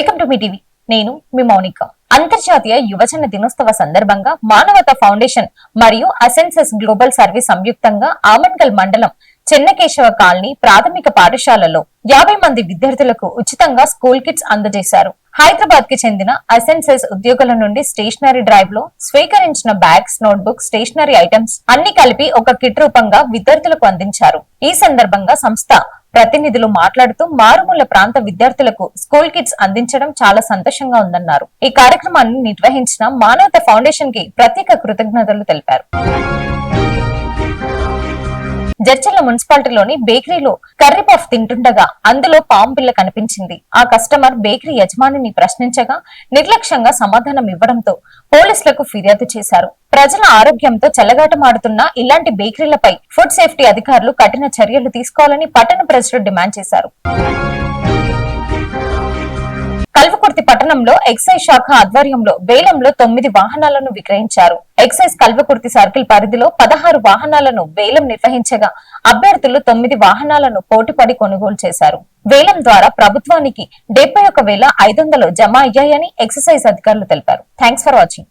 Welcome to me TV నేను మీ మౌనిక. అంతర్జాతీయ యువజన దినోత్సవ సందర్భంగా మానవత ఫౌండేషన్ మరియు అసెన్సెస్ గ్లోబల్ సర్వీస్ సంయుక్తంగా ఆమన్గల్ మండలం చెన్నకేశవ కాలనీ ప్రాథమిక పాఠశాలలో యాభై మంది విద్యార్థులకు ఉచితంగా స్కూల్ కిట్స్ అందజేశారు. హైదరాబాద్కి చెందిన అసెన్సెస్ ఉద్యోగుల నుండి స్టేషనరీ డ్రైవ్లో స్వీకరించిన బ్యాగ్స్ నోట్బుక్ స్టేషనరీ ఐటమ్స్ అన్ని కలిపి ఒక కిట్ రూపంగా విద్యార్థులకు అందించారు. ఈ సందర్భంగా సంస్థ ప్రతినిధులు మాట్లాడుతూ మారుమూల ప్రాంత విద్యార్థులకు స్కూల్ కిట్స్ అందించడం చాలా సంతోషంగా ఉందన్నారు. ఈ కార్యక్రమాన్ని నిర్వహించిన మానవత ఫౌండేషన్కి ప్రత్యేక కృతజ్ఞతలు తెలిపారు. జడ్చర్ల మున్సిపాలిటీలోని బేకరీలో కర్రీ పఫ్ తింటుండగా అందులో పాము పిల్ల కనిపించింది. ఆ కస్టమర్ బేకరీ యజమానిని ప్రశ్నించగా నిర్లక్ష్యంగా సమాధానం ఇవ్వడంతో పోలీసులకు ఫిర్యాదు చేశారు. ప్రజల ఆరోగ్యంతో చెలగాటమాడుతున్న ఇలాంటి బేకరీలపై ఫుడ్ సేఫ్టీ అధికారులు కఠిన చర్యలు తీసుకోవాలని పట్టణ ప్రజలు డిమాండ్ చేశారు. పట్టణంలో ఎక్సైజ్ శాఖ ఆధ్వర్యంలో వేలంలో తొమ్మిది వాహనాలను విక్రయించారు. ఎక్సైజ్ కల్వకుర్తి సర్కిల్ పరిధిలో పదహారు వాహనాలను వేలం నిర్వహించగా అభ్యర్థులు తొమ్మిది వాహనాలను పోటీపడి కొనుగోలు చేశారు. వేలం ద్వారా ప్రభుత్వానికి డెబ్బై ఒక వేల ఐదు వందలు జమ అయ్యాయని ఎక్సైజ్ అధికారులు తెలిపారు. Thanks for watching